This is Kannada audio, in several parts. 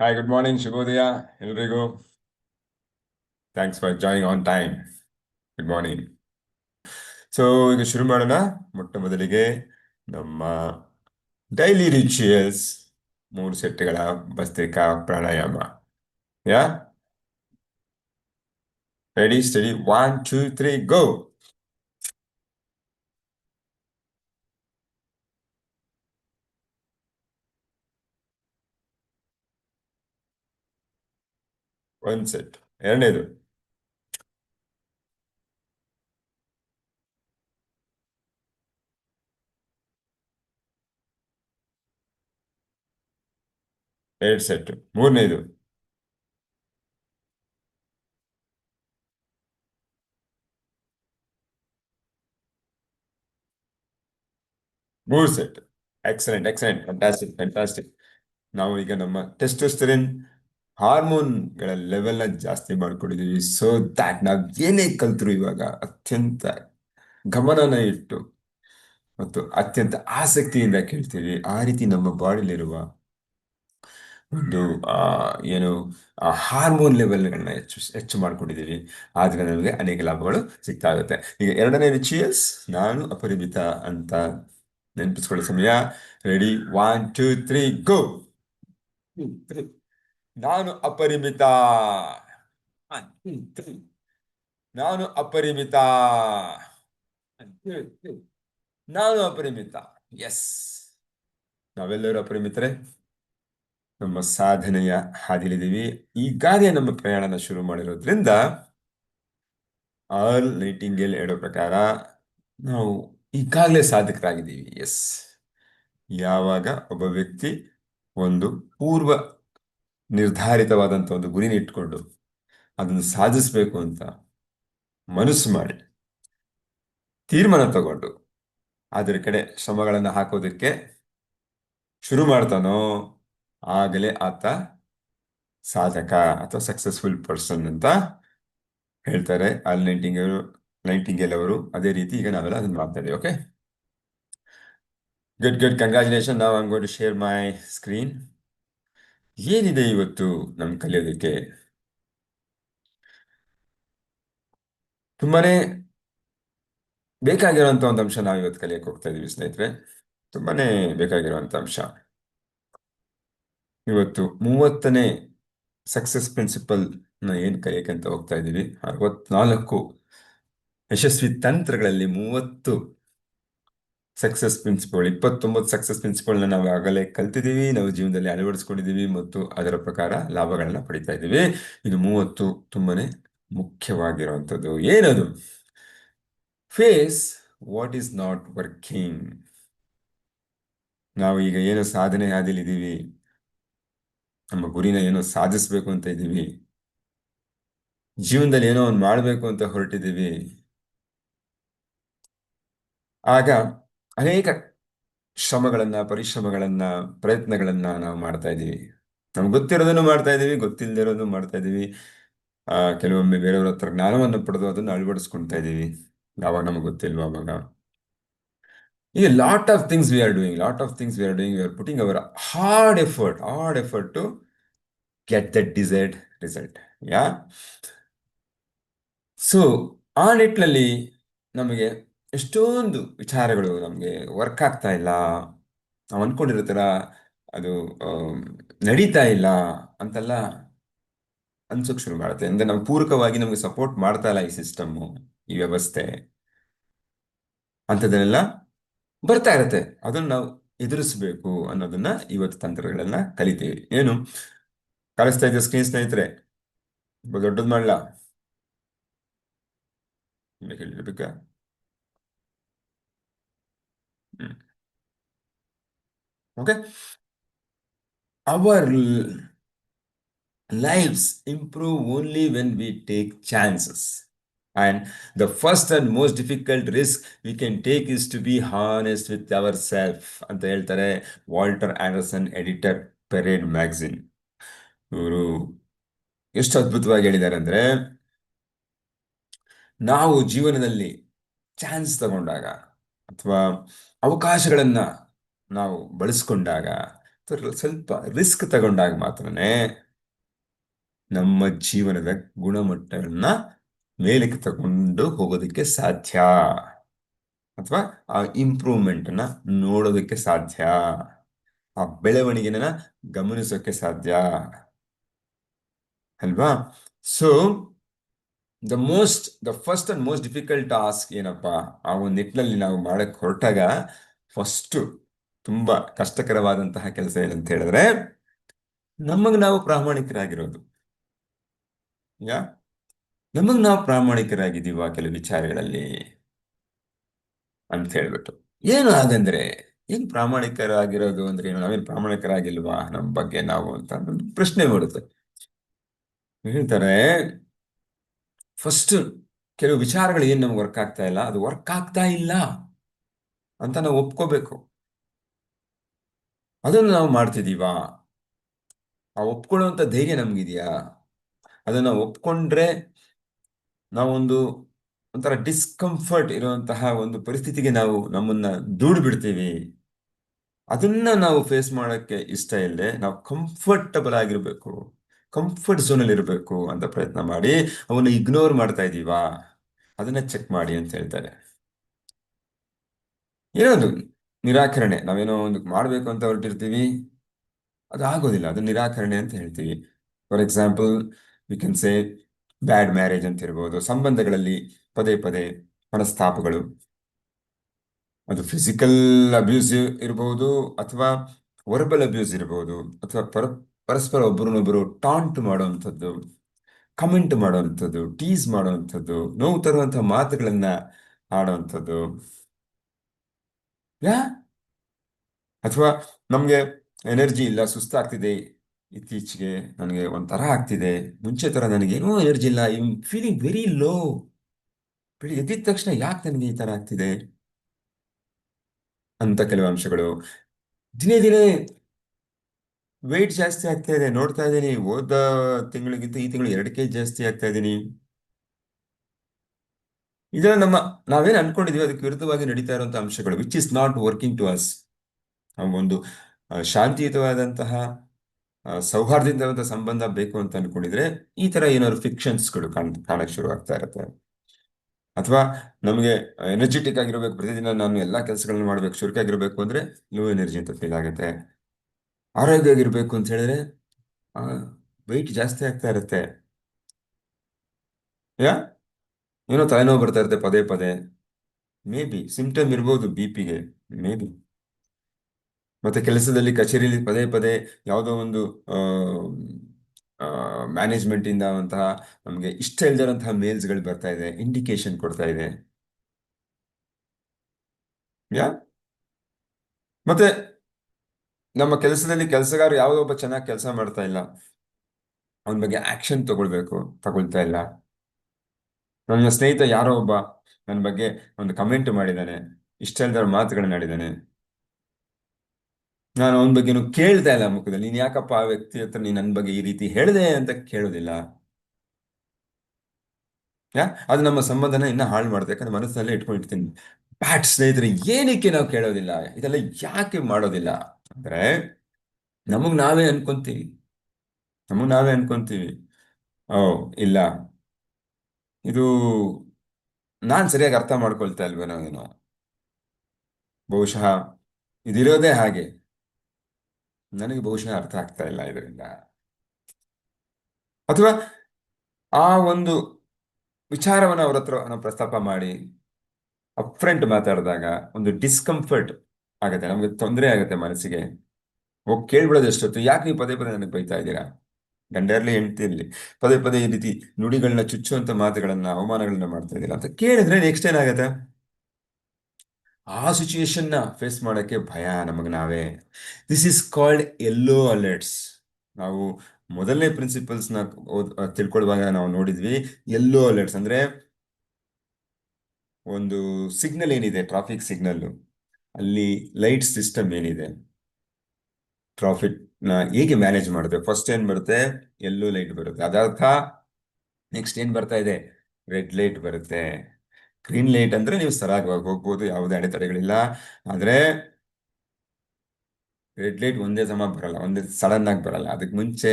ಹಾಯ್ ಗುಡ್ ಮಾರ್ನಿಂಗ್ ಶುಭೋದಯ ಎಲ್ರಿಗೂ thanks for join on time good morning so ಈಗ ಶುರು ಮಾಡೋಣ. ಮೊಟ್ಟ ಮೊದಲಿಗೆ ನಮ್ಮ ಡೈಲಿ ರಿಚುಯಲ್ಸ್ ಮೂರು ಸೆಟ್ಗಳ ಬಸ್ತಿಕಾ ಪ್ರಾಣಾಯಾಮ. ಯಾ ready steady one two three go ಒಂದ್ ಸೆಟ್ ಎರಡನೇದು. ಎರಡು ಸೆಟ್ ಮೂರನೇದು. ಮೂರು set excellent excellent fantastic fantastic ನಾವು ಈಗ ನಮ್ಮ ಟೆಸ್ಟೋಸ್ಟೆರಿನ್ ಹಾರ್ಮೋನ್ಗಳ ಲೆವೆಲ್ನ ಜಾಸ್ತಿ ಮಾಡ್ಕೊಂಡಿದೀವಿ. ಸೊ ದ್ಯಾಟ್ ನಾವು ಏನೇ ಕಲ್ತರು ಇವಾಗ ಅತ್ಯಂತ ಗಮನನ ಇಟ್ಟು ಮತ್ತು ಅತ್ಯಂತ ಆಸಕ್ತಿಯಿಂದ ಕೇಳ್ತೀವಿ. ಆ ರೀತಿ ನಮ್ಮ ಬಾಡಿಲಿರುವ ಒಂದು ಏನು ಹಾರ್ಮೋನ್ ಲೆವೆಲ್ಗಳನ್ನ ಹೆಚ್ಚು ಹೆಚ್ಚು ಮಾಡ್ಕೊಂಡಿದ್ದೀವಿ ಆದ್ರೆ ನಮಗೆ ಅನೇಕ ಲಾಭಗಳು ಸಿಗ್ತಾ ಇರುತ್ತೆ ಈಗ ಎರಡನೇ ರಿಚುಯಲ್ಸ್ ನಾನು ಅಪರಿಮಿತ ಅಂತ ನೆನಪಿಸ್ಕೊಳ್ಳೋ ಸಮಯ. Ready one two three go ನಾನು ಅಪರಿಮಿತ. ನಾನು ಅಪರಿಮಿತ. ನಾನು ಅಪರಿಮಿತ. ಎಸ್ ನಾವೆಲ್ಲರೂ ಅಪರಿಮಿತರೆ. ನಮ್ಮ ಸಾಧನೆಯ ಹಾದಿಲಿದ್ದೀವಿ ಈಗಾಗಲೇ ನಮ್ಮ ಪ್ರಯಾಣನ ಶುರು ಮಾಡಿರೋದ್ರಿಂದ ಆಲ್ ನೈಟಿಂಗೇಲ್ ಹೇಳೋ ಪ್ರಕಾರ ನಾವು ಈಗಾಗಲೇ ಸಾಧಕರಾಗಿದ್ದೀವಿ. ಎಸ್ ಯಾವಾಗ ಒಬ್ಬ ವ್ಯಕ್ತಿ ಒಂದು ಪೂರ್ವ ನಿರ್ಧಾರಿತವಾದಂಥ ಒಂದು ಗುರಿನ ಇಟ್ಕೊಂಡು ಅದನ್ನು ಸಾಧಿಸಬೇಕು ಅಂತ ಮನಸ್ಸು ಮಾಡಿ ತೀರ್ಮಾನ ತಗೊಂಡು ಅದರ ಕಡೆ ಶ್ರಮಗಳನ್ನು ಹಾಕೋದಕ್ಕೆ ಶುರು ಮಾಡ್ತಾನೋ ಆಗಲೇ ಆತ ಸಾಧಕ ಅಥವಾ ಸಕ್ಸಸ್ಫುಲ್ ಪರ್ಸನ್ ಅಂತ ಹೇಳ್ತಾರೆ. ಅಲ್ಲಿ ನೈಂಟಿಂಗ್ ನೈಟಿಂಗೇಲ್ ಅವರು ಅದೇ ರೀತಿ ಈಗ ನಾವೆಲ್ಲ ಅದನ್ನು ಮಾಡ್ತಾ ಓಕೆ ಗುಡ್ ಗುಡ್ ಕಂಗ್ರ್ಯಾಚುಲೇಷನ್ ನಾವು going to share my screen ಏನಿದೆ ಇವತ್ತು ನಮ್ ಕಲಿಯೋದಕ್ಕೆ? ತುಂಬಾನೇ ಬೇಕಾಗಿರುವಂತ ಒಂದು ಅಂಶ ನಾವು ಇವತ್ತು ಕಲಿಯಕ್ಕೆ ಹೋಗ್ತಾ ಇದೀವಿ ಸ್ನೇಹಿತರೆ. ತುಂಬಾನೇ ಬೇಕಾಗಿರುವಂತ ಅಂಶ. ಇವತ್ತು ಮೂವತ್ತನೇ ಸಕ್ಸಸ್ ಪ್ರಿನ್ಸಿಪಲ್ನ ಏನ್ ಕಲಿಯಕ್ಕೆ ಅಂತ ಹೋಗ್ತಾ ಇದ್ದೀವಿ ಅರವತ್ನಾಲ್ಕು ಯಶಸ್ವಿ ತಂತ್ರಗಳಲ್ಲಿ ಮೂವತ್ತು ಸಕ್ಸಸ್ ಪ್ರಿನ್ಸಿಪಲ್ ಇಪ್ಪತ್ತೊಂಬತ್ತು ಸಕ್ಸಸ್ ಪ್ರಿನ್ಸಿಪಲ್ನ ನಾವು ಆಗಲೇ ಕಲ್ತಿದ್ದೀವಿ, ನಾವು ಜೀವನದಲ್ಲಿ ಅಳವಡಿಸ್ಕೊಂಡಿದ್ದೀವಿ ಮತ್ತು ಅದರ ಪ್ರಕಾರ ಲಾಭಗಳನ್ನ ಪಡಿತಾ ಇದ್ದೀವಿ. ಇದು ಮೂವತ್ತು ತುಂಬಾನೇ ಮುಖ್ಯವಾಗಿರುವಂಥದ್ದು. ಏನದು? Face what is not working ನಾವು ಈಗ ಏನು ಸಾಧನೆ ಹಾದಿಲಿದ್ದೀವಿ? ನಮ್ಮ ಗುರಿನ ಏನೋ ಸಾಧಿಸ್ಬೇಕು ಅಂತ ಇದ್ದೀವಿ? ಜೀವನದಲ್ಲಿ ಏನೋ ಒಂದು ಮಾಡಬೇಕು ಅಂತ ಹೊರಟಿದ್ದೀವಿ? ಆಗ ಅನೇಕ ಶ್ರಮಗಳನ್ನ, ಪರಿಶ್ರಮಗಳನ್ನ, ಪ್ರಯತ್ನಗಳನ್ನ ನಾವು ಮಾಡ್ತಾ ಇದ್ದೀವಿ. ನಮ್ಗೆ ಗೊತ್ತಿರೋದನ್ನು ಮಾಡ್ತಾ ಇದ್ದೀವಿ ಗೊತ್ತಿಲ್ಲದಿರೋದನ್ನು ಮಾಡ್ತಾ ಇದ್ದೀವಿ. ಆ, ಕೆಲವೊಮ್ಮೆ ಬೇರೆಯವ್ರ ಹತ್ರ ಜ್ಞಾನವನ್ನು ಪಡೆದು ಅದನ್ನು ಅಳವಡಿಸ್ಕೊಳ್ತಾ ಇದ್ದೀವಿ. ಯಾವಾಗ ನಮಗೆ ಗೊತ್ತಿಲ್ವ ಅವಾಗ. ಈಗ lot of things we are doing lot of things we are doing we are putting our hard effort hard effort to get that desired result yeah so ಆ ನಿಟ್ಟಿನಲ್ಲಿ ನಮಗೆ ಎಷ್ಟೊಂದು ವಿಚಾರಗಳು ನಮಗೆ ವರ್ಕ್ ಆಗ್ತಾ ಇಲ್ಲ. ನಾವು ಅನ್ಕೊಂಡಿರೋ ಥರ ಅದು ನಡೀತಾ ಇಲ್ಲ ಅಂತೆಲ್ಲ ಅನ್ಸೋಕ್ ಶುರು ಮಾಡುತ್ತೆ. ಅಂದ್ರೆ ನಾವು ಪೂರಕವಾಗಿ ನಮಗೆ ಸಪೋರ್ಟ್ ಮಾಡ್ತಾ ಇಲ್ಲ ಈ ಸಿಸ್ಟಮ್ಮು ಈ ವ್ಯವಸ್ಥೆ. ಅಂಥದ್ದನ್ನೆಲ್ಲ ಬರ್ತಾ ಇರುತ್ತೆ. ಅದನ್ನ ನಾವು ಎದುರಿಸಬೇಕು ಅನ್ನೋದನ್ನ ಇವತ್ತು ತಂತ್ರಗಳನ್ನ ಕಲಿತೀವಿ. ಏನು? ಕಲಿಸ್ತಾ ಇದ್ದ ಸ್ಕ್ರೀನ್ ಸ್ನೇಹಿತರೆ? ದೊಡ್ಡದು ಮಾಡ್ಲಾ? ಬೇಕಾ Okay. Our lives improve only when we take chances. And the first and most difficult risk we can take is to be honest with ourselves ಅಂತ ಹೇಳ್ತಾರೆ Walter Anderson editor parade magazine ಇವರು ಎಷ್ಟು ಅದ್ಭುತವಾಗಿ ಹೇಳಿದ್ದಾರೆ ಅಂದರೆ ನಾವು ಜೀವನದಲ್ಲಿ ಚಾನ್ಸ್ ತಗೊಂಡಾಗ ಅಥವಾ ಅವಕಾಶಗಳನ್ನ ನಾವು ಬಳಸ್ಕೊಂಡಾಗ ಸ್ವಲ್ಪ ರಿಸ್ಕ್ ತಗೊಂಡಾಗ ಮಾತ್ರನೇ ನಮ್ಮ ಜೀವನದ ಗುಣಮಟ್ಟವನ್ನು ಮೇಲಕ್ಕೆ ತಗೊಂಡು ಹೋಗೋದಕ್ಕೆ ಸಾಧ್ಯ. ಅಥವಾ ಆ ಇಂಪ್ರೂವ್ಮೆಂಟನ್ನ ನೋಡೋದಕ್ಕೆ ಸಾಧ್ಯ. ಆ ಬೆಳವಣಿಗೆನ ಗಮನಿಸೋಕೆ ಸಾಧ್ಯ. ಅಲ್ವಾ? So the most the first and most difficult task ಏನಪ್ಪ, ಆ ಒಂದು ನಿಟ್ಟಿನಲ್ಲಿ ನಾವು ಮಾಡಕ್ ಹೊರಟಾಗ ಫಸ್ಟ್ ತುಂಬಾ ಕಷ್ಟಕರವಾದಂತಹ ಕೆಲಸ ಏನಂತ ಹೇಳಿದ್ರೆ, ನಮಗ್ ನಾವು ಪ್ರಾಮಾಣಿಕರಾಗಿರೋದು. ಯಾ? ನಮಗ್ ನಾವು ಪ್ರಾಮಾಣಿಕರಾಗಿದ್ದೀವ ಕೆಲವು ವಿಚಾರಗಳಲ್ಲಿ ಅಂತ ಹೇಳ್ಬಿಟ್ಟು. ಏನು ಹಾಗಂದ್ರೆ, ಏನು ಪ್ರಾಮಾಣಿಕರಾಗಿರೋದು ಅಂದ್ರೆ ಏನು, ನಾವೇನು ಪ್ರಾಮಾಣಿಕರಾಗಿಲ್ವಾ ನಮ್ಮ ಬಗ್ಗೆ ನಾವು ಅಂತ ಪ್ರಶ್ನೆ ಬರುತ್ತೆ ಹೇಳ್ತಾರೆ ಫಸ್ಟ್ ಕೆಲವು ವಿಚಾರಗಳು ಏನು ನಮ್ಗೆ ವರ್ಕ್ ಆಗ್ತಾ ಇಲ್ಲ, ಅದು ವರ್ಕ್ ಆಗ್ತಾ ಇಲ್ಲ ಅಂತ ನಾವು ಒಪ್ಕೋಬೇಕು. ಅದನ್ನು ನಾವು ಮಾಡ್ತಿದೀವಾ ಆ ಒಪ್ಕೊಳ್ಳುವಂಥ ಧೈರ್ಯ ನಮಗಿದೆಯಾ? ಅದನ್ನು ಒಪ್ಕೊಂಡ್ರೆ ನಾವೊಂದು ಒಂಥರ ಡಿಸ್ಕಂಫರ್ಟ್ ಇರುವಂತಹ ಒಂದು ಪರಿಸ್ಥಿತಿಗೆ ನಾವು ನಮ್ಮನ್ನ ದೂಡ್ ಬಿಡ್ತೀವಿ. ಅದನ್ನ ನಾವು ಫೇಸ್ ಮಾಡೋಕ್ಕೆ ಇಷ್ಟ ಇಲ್ಲದೆ ನಾವು ಕಂಫರ್ಟಬಲ್ ಆಗಿರ್ಬೇಕು. ಕಂಫರ್ಟ್ ಝೋನಲ್ಲಿ ಇರಬೇಕು ಅಂತ ಪ್ರಯತ್ನ ಮಾಡಿ, ಅವನ್ನ ಇಗ್ನೋರ್ ಮಾಡ್ತಾ ಇದೀವಾ? ಅದನ್ನ ಚೆಕ್ ಮಾಡಿ ಅಂತ ಹೇಳ್ತಾರೆ. ಏನೊಂದು ನಿರಾಕರಣೆ, ನಾವೇನೋ ಒಂದು ಮಾಡಬೇಕು ಅಂತ ಹೊರಟಿರ್ತೀವಿ, ಅದು ಆಗೋದಿಲ್ಲ, ಅದು ನಿರಾಕರಣೆ ಅಂತ ಹೇಳ್ತೀವಿ. For example we can say bad marriage ಅಂತ ಇರ್ಬೋದು, ಸಂಬಂಧಗಳಲ್ಲಿ ಪದೇ ಪದೇ ಮನಸ್ತಾಪಗಳು. ಅದು ಫಿಸಿಕಲ್ ಅಬ್ಯೂಸ್ ಇರಬಹುದು ಅಥವಾ ವರ್ಬಲ್ ಅಬ್ಯೂಸ್ ಇರಬಹುದು ಅಥವಾ ಪರ ಪರಸ್ಪರ ಒಬ್ಬರನ್ನೊಬ್ಬರು ಟಾಂಟ್ ಮಾಡುವಂಥದ್ದು ಕಮೆಂಟ್ ಮಾಡುವಂಥದ್ದು ಟೀಸ್ ಮಾಡುವಂಥದ್ದು, ನೋವು ತರುವಂತಹ ಮಾತುಗಳನ್ನ ಆಡುವಂಥದ್ದು. ಯಾ? ಅಥವಾ ನಮ್ಗೆ ಎನರ್ಜಿ ಇಲ್ಲ, ಸುಸ್ತಾಗ್ತಿದೆ ಇತ್ತೀಚೆಗೆ ನನಗೆ ಒಂಥರ ಆಗ್ತಿದೆ, ಮುಂಚೆ ತರ ನನಗೇನೂ ಎನರ್ಜಿ ಇಲ್ಲ ಐ ಫೀಲಿಂಗ್ ವೆರಿ ಲೋ ಬೆಳಿ ಎದ್ದಿದ ತಕ್ಷಣ ಯಾಕೆ ನನಗೆ ಈ ತರ ಆಗ್ತಿದೆ? ಅಂತ ಕೆಲವು ಅಂಶಗಳು. ದಿನೇ ದಿನೇ ವೆಯ್ಟ್ ಜಾಸ್ತಿ ಆಗ್ತಾ ಇದೆ. ನೋಡ್ತಾ ಇದ್ದೀನಿ. ಹೋದ ತಿಂಗಳಿಗಿಂತ ಈ ತಿಂಗಳು ಎರಡು ಕೆ ಜಿ ಜಾಸ್ತಿ ಆಗ್ತಾ ಇದ್ದೀನಿ. ಇದೆಲ್ಲ ನಮ್ಮ, ನಾವೇನು ಅನ್ಕೊಂಡಿದೀವಿ, ಅದಕ್ಕೆ ವಿರುದ್ಧವಾಗಿ ನಡೀತಾ ಇರುವಂತಹ ಅಂಶಗಳು which is not working to us ಒಂದು ಶಾಂತಿಯುತವಾದಂತಹ ಸೌಹಾರ್ದಿಂದ ಸಂಬಂಧ ಬೇಕು ಅಂತ ಅನ್ಕೊಂಡಿದ್ರೆ, ಈ ತರ ಏನಾದ್ರು ಫಿಕ್ಷನ್ಸ್ಗಳು ಕಾಣ್, ಕಾಣಕ್ ಶುರು ಆಗ್ತಾ ಇರುತ್ತೆ. ಅಥವಾ ನಮಗೆ ಎನರ್ಜೆಟಿಕ್ ಆಗಿರ್ಬೇಕು, ಪ್ರತಿದಿನ ನಾನು ಎಲ್ಲಾ ಕೆಲಸಗಳನ್ನ ಮಾಡ್ಬೇಕು ಚುರುಕಾಗಿರ್ಬೇಕು ಅಂದ್ರೆ ಲೋ ಎನರ್ಜಿ ಅಂತ ಫೀಲ್ ಆಗುತ್ತೆ. ಆರೋಗ್ಯ ಆಗಿರ್ಬೇಕು ಅಂತ ಹೇಳಿದ್ರೆ ವೆಯ್ಟ್ ಜಾಸ್ತಿ ಆಗ್ತಾ ಇರುತ್ತೆ. ಯಾ? ಏನೋ ತಲೆನೋವು ಬರ್ತಾ ಇರುತ್ತೆ ಪದೇ ಪದೇ. ಮೇ ಬಿ ಸಿಂಪ್ಟಮ್ ಇರ್ಬೋದು ಬಿ ಪಿಗೆ ಮೇ ಬಿ ಮತ್ತೆ ಕೆಲಸದಲ್ಲಿ ಕಚೇರಿಯಲ್ಲಿ ಪದೇ ಪದೇ ಯಾವುದೋ ಒಂದು ಮ್ಯಾನೇಜ್ಮೆಂಟ್ ಇಂದ ಅಂತಹ ನಮಗೆ ಇಷ್ಟ ಇಲ್ದಿರೋಂತಹ ಮೇಲ್ಸ್ಗಳು ಬರ್ತಾ ಇದೆ ಇಂಡಿಕೇಶನ್ ಕೊಡ್ತಾ ಇದೆ. ಯಾ? ಮತ್ತೆ ನಮ್ಮ ಕೆಲಸದಲ್ಲಿ ಕೆಲಸಗಾರ ಯಾವುದೋ ಒಬ್ಬ ಚೆನ್ನಾಗಿ ಕೆಲಸ ಮಾಡ್ತಾ ಇಲ್ಲ. ಅವನ ಬಗ್ಗೆ ಆಕ್ಷನ್ ತಗೊಳ್ಬೇಕು, ತಗೊಳ್ತಾ ಇಲ್ಲ. ನನ್ನ ಸ್ನೇಹಿತ ಯಾರೋ ಒಬ್ಬ ನನ್ನ ಬಗ್ಗೆ ಒಂದು ಕಮೆಂಟ್ ಮಾಡಿದ್ದಾನೆ ಇಷ್ಟ ಇಲ್ದಿರೋ ಮಾತುಗಳನ್ನ ಆಡಿದ್ದಾನೆ ನಾನು ಅವನ ಬಗ್ಗೆನು ಕೇಳ್ತಾ ಇಲ್ಲ ಮುಖದಲ್ಲಿ. ನೀನ್ ಯಾಕಪ್ಪ ಆ ವ್ಯಕ್ತಿ ಹತ್ರ ನೀನ್ ನನ್ನ ಬಗ್ಗೆ ಈ ರೀತಿ ಹೇಳಿದೆ ಅಂತ ಕೇಳೋದಿಲ್ಲ. ಯಾ? ಅದು ನಮ್ಮ ಸಂಬಂಧನ ಇನ್ನ ಹಾಳು ಮಾಡುತ್ತೆ ಯಾಕಂದ್ರೆ ಮನಸ್ಸಲ್ಲೇ ಇಟ್ಕೊಂಡಿರ್ತೀನಿ. ಬ್ಯಾಟ್ ಸ್ನೇಹಿತರೆ, ಏನಕ್ಕೆ ನಾವು ಕೇಳೋದಿಲ್ಲ? ಇದೆಲ್ಲ ಯಾಕೆ ಮಾಡೋದಿಲ್ಲ ಅಂದ್ರೆ, ನಮಗ್ ನಾವೇ ಅನ್ಕೊಂತೀವಿ. ನಮಗ್ ನಾವೇ ಅನ್ಕೊಂತೀವಿ. ಓ ಇಲ್ಲ. ಇದು ನಾನ್ ಸರಿಯಾಗಿ ಅರ್ಥ ಮಾಡ್ಕೊಳ್ತಾ ಇಲ್ವೇನೋ ಏನೋ. ಬಹುಶಃ ಇದಿರೋದೇ ಹಾಗೆ. ನನಗೆ ಬಹುಶಃ ಅರ್ಥ ಆಗ್ತಾ ಇಲ್ಲ ಇದರಿಂದ. ಅಥವಾ ಆ ಒಂದು ವಿಚಾರವನ್ನು ಅವ್ರ ಹತ್ರ ನಾವು ಪ್ರಸ್ತಾಪ ಮಾಡಿ ಅಪ್ಫ್ರಂಟ್ ಮಾತಾಡಿದಾಗ ಒಂದು ಡಿಸ್ಕಂಫರ್ಟ್ ಆಗುತ್ತೆ, ನಮಗೆ ತೊಂದರೆ ಆಗುತ್ತೆ ಮನಸ್ಸಿಗೆ. ಹೋಗಿ ಕೇಳ್ಬಿಡೋದು ಎಷ್ಟೊತ್ತು? ಯಾಕೆ ನೀವು ಪದೇ ಪದೇ ನನಗೆ ಬೈತಾ ಇದ್ದೀರಾ? ಗಂಡರಲ್ಲಿ ಇರ್ಲಿ. ಪದೇ ಪದೇ ಈ ರೀತಿ ನುಡಿಗಳನ್ನ ಚುಚ್ಚುವಂತ ಮಾತುಗಳನ್ನ ಅವಮಾನಗಳನ್ನ ಮಾಡ್ತಾ ಇದ್ದೀರಾ ಅಂತ ಕೇಳಿದ್ರೆ ನೆಕ್ಸ್ಟ್ ಏನಾಗತ್ತೆ? ಆ ಸಿಚುಯೇಷನ್ನ ಫೇಸ್ ಮಾಡೋಕ್ಕೆ ಭಯ ನಮಗೆ ನಾವೇ. This is called yellow alerts ನಾವು ಮೊದಲನೇ ಪ್ರಿನ್ಸಿಪಲ್ಸ್ನ ತಿಳ್ಕೊಳ್ಳುವಾಗ ನಾವು ನೋಡಿದ್ವಿ ಎಲ್ಲೋ ಅಲರ್ಟ್ಸ್ ಅಂದ್ರೆ ಒಂದು ಸಿಗ್ನಲ್ ಏನಿದೆ? ಟ್ರಾಫಿಕ್ ಸಿಗ್ನಲ್ ಅಲ್ಲಿ ಲೈಟ್ ಸಿಸ್ಟಮ್ ಏನಿದೆ? ಟ್ರಾಫಿಕ್ನ ಹೇಗೆ ಮ್ಯಾನೇಜ್ ಮಾಡಿದ್ರೆ ಫಸ್ಟ್ ಏನ್ ಬರುತ್ತೆ? ಎಲ್ಲೋ ಲೈಟ್ ಬರುತ್ತೆ. ಅದರ್ಥ ನೆಕ್ಸ್ಟ್ ಏನ್ ಬರ್ತಾ ಇದೆ? ರೆಡ್ ಲೈಟ್ ಬರುತ್ತೆ. ಗ್ರೀನ್ ಲೈಟ್ ಅಂದ್ರೆ ನೀವು ಸರಾಗವಾಗಿ ಹೋಗ್ಬೋದು, ಯಾವುದೇ ಅಡೆತಡೆಗಳಿಲ್ಲ. ಆದ್ರೆ ರೆಡ್ ಲೈಟ್ ಒಂದೇ ಸಮ ಬರಲ್ಲ, ಒಂದೇ ಸಡನ್ ಆಗಿ ಬರಲ್ಲ. ಅದಕ್ಕೆ ಮುಂಚೆ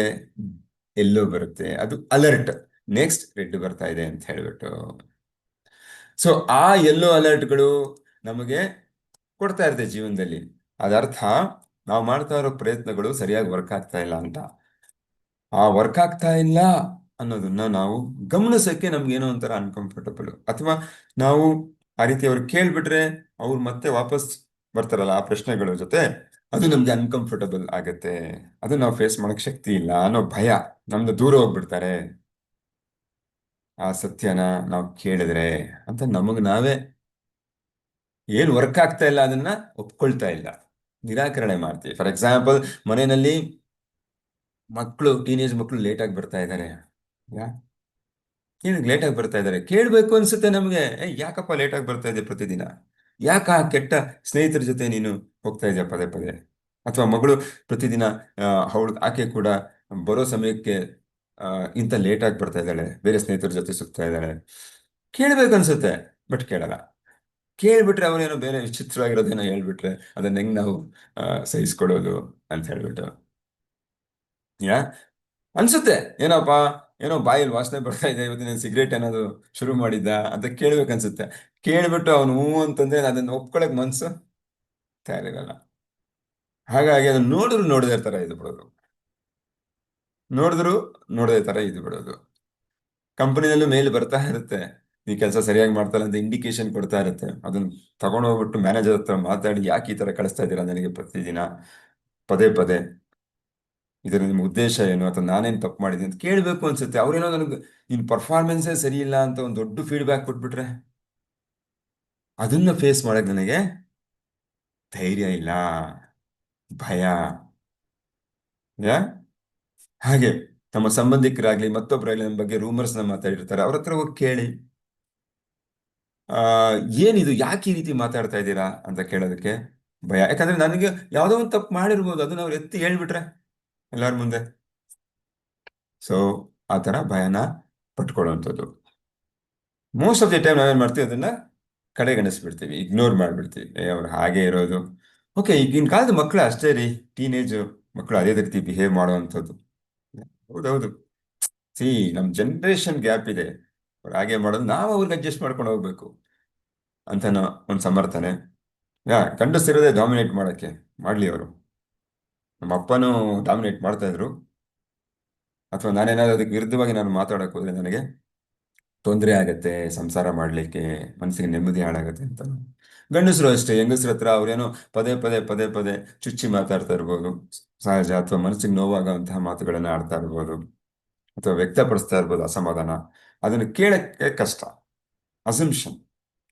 ಎಲ್ಲೋ ಬರುತ್ತೆ. ಅದು ಅಲರ್ಟ್ ನೆಕ್ಸ್ಟ್ ರೆಡ್ ಬರ್ತಾ ಇದೆ ಅಂತ ಹೇಳ್ಬಿಟ್ಟು. ಸೊ ಆ ಎಲ್ಲೋ ಅಲರ್ಟ್ಗಳು ನಮಗೆ ಕೊಡ್ತಾ ಇರುತ್ತೆ ಜೀವನದಲ್ಲಿ. ಅದರ್ಥ ನಾವು ಮಾಡ್ತಾ ಇರೋ ಪ್ರಯತ್ನಗಳು ಸರಿಯಾಗಿ ವರ್ಕ್ ಆಗ್ತಾ ಇಲ್ಲ ಅಂತ. ಆ ವರ್ಕ್ ಆಗ್ತಾ ಇಲ್ಲ ಅನ್ನೋದನ್ನ ನಾವು ಗಮನಿಸಕ್ಕೆ ನಮ್ಗೇನೋ ಒಂಥರ ಅನ್ಕಂಫರ್ಟಬಲ್ ಅಥವಾ ನಾವು ಆ ರೀತಿ ಅವ್ರು ಕೇಳ್ಬಿಟ್ರೆ ಅವ್ರು ಮತ್ತೆ ವಾಪಸ್ ಬರ್ತಾರಲ್ಲ ಆ ಪ್ರಶ್ನೆಗಳ ಜೊತೆ, ಅದು ನಮ್ಗೆ ಅನ್ಕಂಫರ್ಟಬಲ್ ಆಗತ್ತೆ. ಅದು ನಾವು ಫೇಸ್ ಮಾಡಕ್ ಶಕ್ತಿ ಇಲ್ಲ ಅನ್ನೋ ಭಯ ನಮ್ದು ದೂರ ಹೋಗ್ಬಿಡ್ತಾರೆ. ಆ ಸತ್ಯನ ನಾವು ಕೇಳಿದ್ರೆ ಅಂತ ನಮಗೆ ನಾವೇ ಏನು ವರ್ಕ್ ಆಗ್ತಾ ಇಲ್ಲ ಅದನ್ನ ಒಪ್ಕೊಳ್ತಾ ಇಲ್ಲ. ನಿರಾಕರಣೆ ಮಾಡ್ತೀವಿ. ಫಾರ್ ಎಕ್ಸಾಂಪಲ್ ಮನೆಯಲ್ಲಿ ಮಕ್ಕಳು ಟೀನೇಜ್ ಮಕ್ಕಳು ಲೇಟ್ ಆಗಿ ಬರ್ತಾ ಇದ್ದಾರೆ ಏನಕ್ಕೆ ಲೇಟ್ ಆಗಿ ಬರ್ತಾ ಇದ್ದಾರೆ ಕೇಳಬೇಕು ಅನ್ಸುತ್ತೆ ನಮಗೆ. ಯಾಕಪ್ಪ ಲೇಟ್ ಆಗಿ ಬರ್ತಾ ಇದೆ ಪ್ರತಿದಿನ? ಯಾಕ ಕೆಟ್ಟ ಸ್ನೇಹಿತರ ಜೊತೆ ನೀನು ಹೋಗ್ತಾ ಇದೆಯಾ ಪದೇ ಪದೇ? ಅಥವಾ ಮಗಳು ಪ್ರತಿದಿನ ಅವಳು ಆಕೆ ಕೂಡ ಬರೋ ಸಮಯಕ್ಕೆ ಇಂಥ ಲೇಟ್ ಆಗಿ ಬರ್ತಾ ಇದ್ದಾಳೆ, ಬೇರೆ ಸ್ನೇಹಿತರ ಜೊತೆ ಸುತ್ತಾ ಇದ್ದಾಳೆ. ಕೇಳಬೇಕು ಅನ್ಸುತ್ತೆ ಬಟ್ ಕೇಳಲ್ಲ. ಕೇಳ್ಬಿಟ್ರೆ ಅವನೇನೋ ಬೇರೆ ವಿಚಿತ್ರವಾಗಿರೋದೇನೋ ಹೇಳ್ಬಿಟ್ರೆ ಅದನ್ನ ಹೆಂಗ್ ನಾವು ಸಹಿಸ್ಕೊಡೋದು ಅಂತ ಹೇಳ್ಬಿಟ್ಟು. ಯಾ? ಅನ್ಸುತ್ತೆ, ಏನಪ್ಪ, ಏನೋ ಬಾಯಲ್ಲಿ ವಾಸನೆ ಬರ್ತಾ ಇದೆ ಇವತ್ತಿನ ಸಿಗರೇಟ್ ಏನಾದ್ರು ಶುರು ಮಾಡಿದ್ದ ಅಂತ ಕೇಳ್ಬೇಕು ಅನ್ಸುತ್ತೆ ಕೇಳ್ಬಿಟ್ಟು ಅವನು ಹ್ಞೂ ಅಂತಂದ್ರೆ ಅದನ್ನ ಒಪ್ಕೊಳಕ್ ಮನ್ಸು ತಯಾರಿರಲ್ಲ. ಹಾಗಾಗಿ ಅದನ್ನ ನೋಡಿದ್ರು ನೋಡದೇ ಇರ್ತಾರೆ ಇದು ಬಿಡೋದು. ನೋಡಿದ್ರು ನೋಡದೇ ತರ ಇದು ಬಿಡೋದು. ಕಂಪನಿನಲ್ಲೂ ಮೇಲ್ ಬರ್ತಾ ಇರುತ್ತೆ. ಈ ಕೆಲಸ ಸರಿಯಾಗಿ ಮಾಡ್ತಾರೆ ಅಂತ ಇಂಡಿಕೇಶನ್ ಕೊಡ್ತಾ ಇರುತ್ತೆ. ಅದನ್ನ ತಗೊಂಡೋಗ್ಬಿಟ್ಟು ಮ್ಯಾನೇಜರ್ ಹತ್ರ ಮಾತಾಡಿ ಯಾಕೆ ಈ ತರ ಕಳಿಸ್ತಾ ಇದ್ದೀರಾ ನನಗೆ ಪ್ರತಿದಿನ? ಪದೇ ಪದೇ. ಇದರ ನಿಮ್ಮ ಉದ್ದೇಶ ಏನು? ಅಥವಾ ನಾನೇನು ತಪ್ಪು ಮಾಡಿದ್ದೀನಿ ಅಂತ ಕೇಳಬೇಕು ಅನ್ಸುತ್ತೆ. ಅವ್ರೇನೋ ನನಗೆ ನಿನ್ ಪರ್ಫಾರ್ಮೆನ್ಸೇ ಸರಿ ಇಲ್ಲ ಅಂತ ಒಂದು ದೊಡ್ಡ ಫೀಡ್ಬ್ಯಾಕ್ ಕೊಟ್ಬಿಟ್ರೆ. ಅದನ್ನ ಫೇಸ್ ಮಾಡಕ್ ನನಗೆ ಧೈರ್ಯ ಇಲ್ಲ. ಭಯ. ಯಾ? ಹಾಗೆ ತಮ್ಮ ಸಂಬಂಧಿಕರಾಗ್ಲಿ ಮತ್ತೊಬ್ಬರಾಗ್ಲಿ ನಮ್ಮ ಬಗ್ಗೆ ರೂಮರ್ಸ್ನ ಮಾತಾಡಿರ್ತಾರೆ. ಅವ್ರ ಹತ್ರ ಹೋಗಿ ಕೇಳಿ. ಆ ಏನಿದು ಯಾಕೆ ಈ ರೀತಿ ಮಾತಾಡ್ತಾ ಇದ್ದೀರಾ ಅಂತ ಕೇಳೋದಕ್ಕೆ ಭಯ. ಯಾಕಂದ್ರೆ ನನಗೆ ಯಾವುದೋ ಒಂದು ತಪ್ಪು ಮಾಡಿರ್ಬೋದು. ಅದನ್ನ ಅವ್ರು ಎತ್ತಿ ಹೇಳ್ಬಿಟ್ರೆ ಎಲ್ಲಾರ ಮುಂದೆ. ಸೊ ಆ ತರ ಭಯನ ಪಟ್ಕೊಳ್ಳುವಂಥದ್ದು ಮೋಸ್ಟ್ ಆಫ್ ದಿ ಟೈಮ್ ನಾವೇನ್ ಮಾಡ್ತೀವಿ? ಅದನ್ನ ಕಡೆಗಣಿಸ್ಬಿಡ್ತೀವಿ. ಇಗ್ನೋರ್ ಮಾಡ್ಬಿಡ್ತೀವಿ. ಏ, ಅವ್ರು ಹಾಗೆ ಇರೋದು. ಓಕೆ ಈಗಿನ ಕಾಲದ ಮಕ್ಕಳು ಅಷ್ಟೇ ರೀ. ಟೀನೇಜ್ ಮಕ್ಕಳು ಅದೇ ರೀತಿ ಬಿಹೇವ್ ಮಾಡುವಂಥದ್ದು ಹೌದೌದು ಸಿ, ನಮ್ ಜನರೇಷನ್ ಗ್ಯಾಪ್ ಇದೆ. ಅವ್ರು ಹಾಗೆ ಮಾಡೋದು ನಾವು ಅವ್ರಿಗೆ ಅಡ್ಜಸ್ಟ್ ಮಾಡ್ಕೊಂಡು ಹೋಗ್ಬೇಕು ಅಂತ ಒಂದು ಸಮರ್ಥನೆ. ಯಾ ಗಂಡಸಿರೋದೇ ಡಾಮಿನೇಟ್ ಮಾಡಕ್ಕೆ, ಮಾಡ್ಲಿ ಅವರು. ನಮ್ಮ ಅಪ್ಪನೂ ಡಾಮಿನೇಟ್ ಮಾಡ್ತಾ ಇದ್ರು. ಅಥವಾ ನಾನೇನಾದ್ರು ಅದಕ್ಕೆ ವಿರುದ್ಧವಾಗಿ ನಾನು ಮಾತಾಡಕ್ಕೆ ಹೋದ್ರೆ ನನಗೆ ತೊಂದರೆ ಆಗತ್ತೆ, ಸಂಸಾರ ಮಾಡ್ಲಿಕ್ಕೆ ಮನಸ್ಸಿಗೆ ನೆಮ್ಮದಿ ಹಾಳಾಗತ್ತೆ ಅಂತ. ಗಂಡಸರು ಅಷ್ಟೇ, ಹೆಂಗಸ್ರ ಹತ್ರ ಅವ್ರೇನೋ ಪದೇ ಪದೇ ಪದೇ ಪದೇ ಚುಚ್ಚಿ ಮಾತಾಡ್ತಾ ಇರ್ಬೋದು, ಸಹಜ ಅಥವಾ ಮನಸ್ಸಿಗೆ ನೋವಾಗುವಂತಹ ಮಾತುಗಳನ್ನ ಆಡ್ತಾ ಇರ್ಬೋದು, ಅಥವಾ ವ್ಯಕ್ತಪಡಿಸ್ತಾ ಇರ್ಬೋದು ಅಸಮಾಧಾನ. ಅದನ್ನು ಕೇಳಕ್ಕೆ ಕಷ್ಟ. ಅಸಂಪ್ಷನ್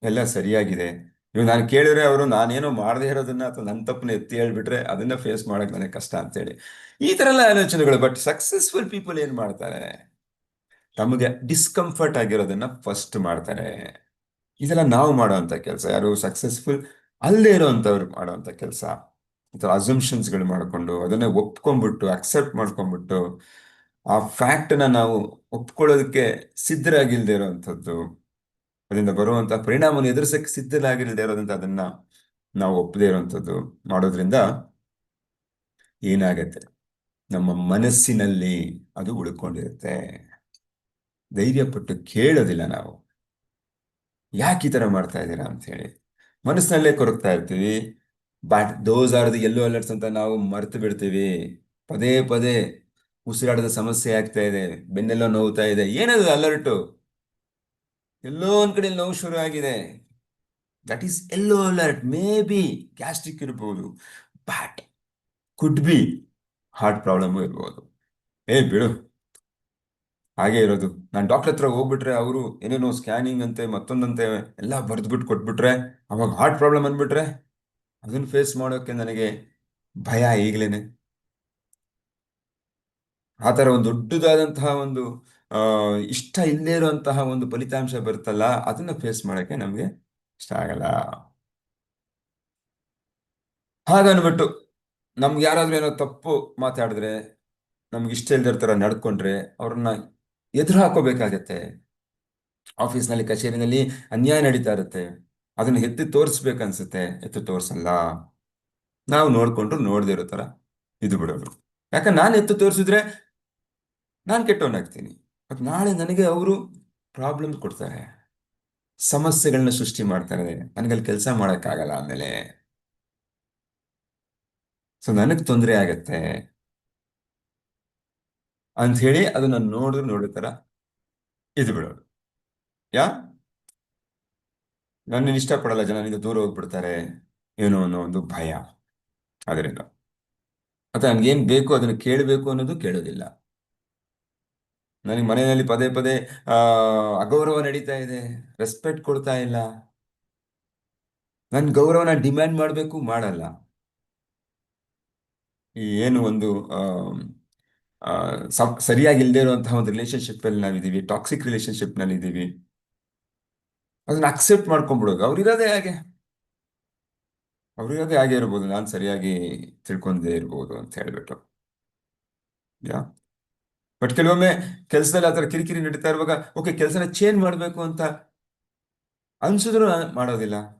ಎಲ್ಲ ಸರಿಯಾಗಿದೆ. ಇವಾಗ ನಾನು ಕೇಳಿದ್ರೆ ಅವರು, ನಾನೇನೋ ಮಾಡದೇ ಇರೋದನ್ನ ಅಥವಾ ನನ್ನ ತಪ್ಪನ್ನ ಎತ್ತಿ ಹೇಳ್ಬಿಟ್ರೆ ಅದನ್ನ ಫೇಸ್ ಮಾಡಕ್ ನನಗೆ ಕಷ್ಟ ಅಂತೇಳಿ. ಈ ತರ ಎಲ್ಲ ಆಲೋಚನೆಗಳು ಬಟ್ ಸಕ್ಸಸ್ಫುಲ್ ಪೀಪಲ್ ಏನ್ ಮಾಡ್ತಾರೆ? ತಮಗೆ ಡಿಸ್ಕಂಫರ್ಟ್ ಆಗಿರೋದನ್ನ ಫಸ್ಟ್ ಮಾಡ್ತಾರೆ. ಇದೆಲ್ಲ ನಾವು ಮಾಡುವಂತ ಕೆಲಸ. ಯಾರು ಸಕ್ಸಸ್ಫುಲ್ ಅಲ್ಲೇ ಇರೋಂಥವ್ರು ಮಾಡುವಂತ ಕೆಲಸ. ಅಥವಾ ಅಸಂಪ್ಷನ್ಸ್ಗಳು ಮಾಡಿಕೊಂಡು ಅದನ್ನೇ ಒಪ್ಕೊಂಡ್ಬಿಟ್ಟು ಅಕ್ಸೆಪ್ಟ್ ಮಾಡ್ಕೊಂಡ್ಬಿಟ್ಟು ಆ ಫ್ಯಾಕ್ಟ್ನ ನಾವು ಒಪ್ಕೊಳ್ಳೋದಕ್ಕೆ ಸಿದ್ಧರಾಗಿಲ್ದೇ ಇರೋವಂಥದ್ದು, ಅದರಿಂದ ಬರುವಂತಹ ಪರಿಣಾಮವನ್ನು ಎದುರಿಸಕ್ಕೆ ಸಿದ್ಧರಾಗಿಲ್ದೇ ಇರೋದಂತ ಅದನ್ನ ನಾವು ಒಪ್ಪದೇ ಇರುವಂಥದ್ದು ಮಾಡೋದ್ರಿಂದ ಏನಾಗತ್ತೆ? ನಮ್ಮ ಮನಸ್ಸಿನಲ್ಲಿ ಅದು ಉಳ್ಕೊಂಡಿರುತ್ತೆ. ಧೈರ್ಯ ಪಟ್ಟು ಕೇಳೋದಿಲ್ಲ ನಾವು. ಯಾಕೆ ಈ ಥರ ಮಾಡ್ತಾ ಇದ್ದೀರಾ ಅಂತ ಹೇಳಿ. ಮನಸ್ಸಿನಲ್ಲೇ ಕೊರಗ್ತಾ ಇರ್ತೀವಿ. But those are the yellow alerts ಅಂತ ನಾವು ಮರ್ತು ಬಿಡ್ತೀವಿ. ಪದೇ ಪದೇ ಉಸಿರಾಟದ ಸಮಸ್ಯೆ ಆಗ್ತಾ ಇದೆ. ಬೆನ್ನೆಲ್ಲೋ ನೋವುತ್ತಾ ಇದೆ. ಏನದು ಅಲರ್ಟು? ಎಲ್ಲೋ ಒಂದ್ ಕಡೆ ನೋವು ಶುರು ಆಗಿದೆ. That is yellow alert. May be gastric ಇರ್ಬೋದು but could be heart problem ಇರ್ಬೋದು. ಏ ಬಿಡು. ಹಾಗೆ ಇರೋದು. ನಾನು ಡಾಕ್ಟರ್ ಹತ್ರ ಹೋಗ್ಬಿಟ್ರೆ ಅವರು ಏನೇನೋ ಸ್ಕ್ಯಾನಿಂಗ್ ಅಂತೆ, ಮತ್ತೊಂದಂತೆ ಎಲ್ಲ ಬರೆದ್ಬಿಟ್ಟು ಕೊಟ್ಬಿಟ್ರೆ, ಅವಾಗ ಹಾರ್ಟ್ ಪ್ರಾಬ್ಲಮ್ ಅಂದ್ಬಿಟ್ರೆ ಅದನ್ನ ಫೇಸ್ ಮಾಡೋಕೆ ನನಗೆ ಭಯ ಈಗಲೇನೆ. ಆ ಥರ ಒಂದು ದೊಡ್ಡದಾದಂತಹ ಒಂದು ಇಷ್ಟ ಇಲ್ಲದೇ ಇರುವಂತಹ ಒಂದು ಫಲಿತಾಂಶ ಬರುತ್ತಲ್ಲ, ಅದನ್ನ ಫೇಸ್ ಮಾಡೋಕೆ ನಮಗೆ ಇಷ್ಟ ಆಗಲ್ಲ. ಹಾಗನ್ಬಿಟ್ಟು ನಮ್ಗೆ ಯಾರಾದ್ರೂ ಏನೋ ತಪ್ಪು ಮಾತಾಡಿದ್ರೆ, ನಮ್ಗೆ ಇಷ್ಟ ಇಲ್ದಿರ್ತಾರ ನಡ್ಕೊಂಡ್ರೆ ಅವ್ರನ್ನ ಎದುರು ಹಾಕೋಬೇಕಾಗತ್ತೆ. ಆಫೀಸ್ನಲ್ಲಿ, ಕಚೇರಿನಲ್ಲಿ ಅನ್ಯಾಯ ನಡೀತಾ ಇರುತ್ತೆ. ಅದನ್ನ ಎತ್ತಿ ತೋರಿಸ್ಬೇಕನ್ಸುತ್ತೆ. ಎತ್ತಿ ತೋರಿಸಲ್ಲ. ನಾವು ನೋಡ್ಕೊಂಡ್ರು ನೋಡದೇ ಇರೋ ತರ ಇದು ಬಿಡೋದು ಯಾಕಂದ್ರೆ ನಾನು ಎತ್ತು ತೋರಿಸಿದ್ರೆ ನಾನು ಕೆಟ್ಟವನಾಗ್ತೀನಿ ಬಟ್ ನಾಳೆ ನನಗೆ ಅವರು ಪ್ರಾಬ್ಲಮ್ ಕೊಡ್ತಾರೆ. ಸಮಸ್ಯೆಗಳನ್ನ ಸೃಷ್ಟಿ ಮಾಡ್ತಾರೆ. ನನಗಲ್ಲಿ ಕೆಲಸ ಮಾಡೋಕ್ಕಾಗಲ್ಲ ಆಮೇಲೆ ಸೊ, ನನಗೆ ತೊಂದರೆ ಆಗತ್ತೆ. ಅಂತ ಹೇಳಿ ಅದನ್ನ ನೋಡಿದ್ರು ನೋಡೋ ತರ ಇದು ಬಿಡೋದು. ಯಾ? ನನ್ನ ಇಷ್ಟಪಡಲ್ಲ ಜನ ದೂರ ಹೋಗ್ಬಿಡ್ತಾರೆ ಏನೋ ಅನ್ನೋ ಒಂದು ಭಯ ಅದರಿಂದ ಮತ್ತೆ ನನ್ಗೇನ್ ಬೇಕು ಅದನ್ನು ಕೇಳಬೇಕು ಅನ್ನೋದು ಕೇಳೋದಿಲ್ಲ. ನನಗೆ ಮನೆಯಲ್ಲಿ ಪದೇ ಪದೇ, ಆ, ಅಗೌರವ ನಡೀತಾ ಇದೆ ರೆಸ್ಪೆಕ್ಟ್ ಕೊಡ್ತಾ ಇಲ್ಲ. ನನ್ನ ಗೌರವನ ಡಿಮ್ಯಾಂಡ್ ಮಾಡಬೇಕು ಮಾಡಲ್ಲ. ಏನು ಒಂದು ಸರಿಯಾಗಿ ಇಲ್ಲದೆ ಇರುವಂತಹ ಒಂದು ರಿಲೇಶನ್ಶಿಪ್ ಅಲ್ಲಿ ನಾವಿದ್ದೀವಿ ಟಾಕ್ಸಿಕ್ ರಿಲೇಶನ್ಶಿಪ್ನಲ್ಲಿ ಇದ್ದೀವಿ ಅದನ್ನ ಅಕ್ಸೆಪ್ಟ್ ಮಾಡ್ಕೊಂಡ್ಬಿಡೋದು. ಅವ್ರಿರೋದೇ ಹಾಗೆ. ಅವ್ರಿರೋದೇ ಹಾಗೆ ಇರ್ಬೋದು. ನಾನು ಸರಿಯಾಗಿ ತಿಳ್ಕೊಂಡೇ ಇರ್ಬೋದು ಅಂತ ಹೇಳ್ಬಿಟ್ಟು. ಯಾ? ಬಟ್ ಕೆಲವೊಮ್ಮೆ ಕೆಲಸದಲ್ಲಿ ಆ ಥರ ಕಿರಿಕಿರಿ ನಡೀತಾ ಇರುವಾಗ, ಓಕೆ, ಕೆಲಸನ ಚೇಂಜ್ ಮಾಡಬೇಕು ಅಂತ ಅನ್ಸಿದ್ರು ಮಾಡೋದಿಲ್ಲ.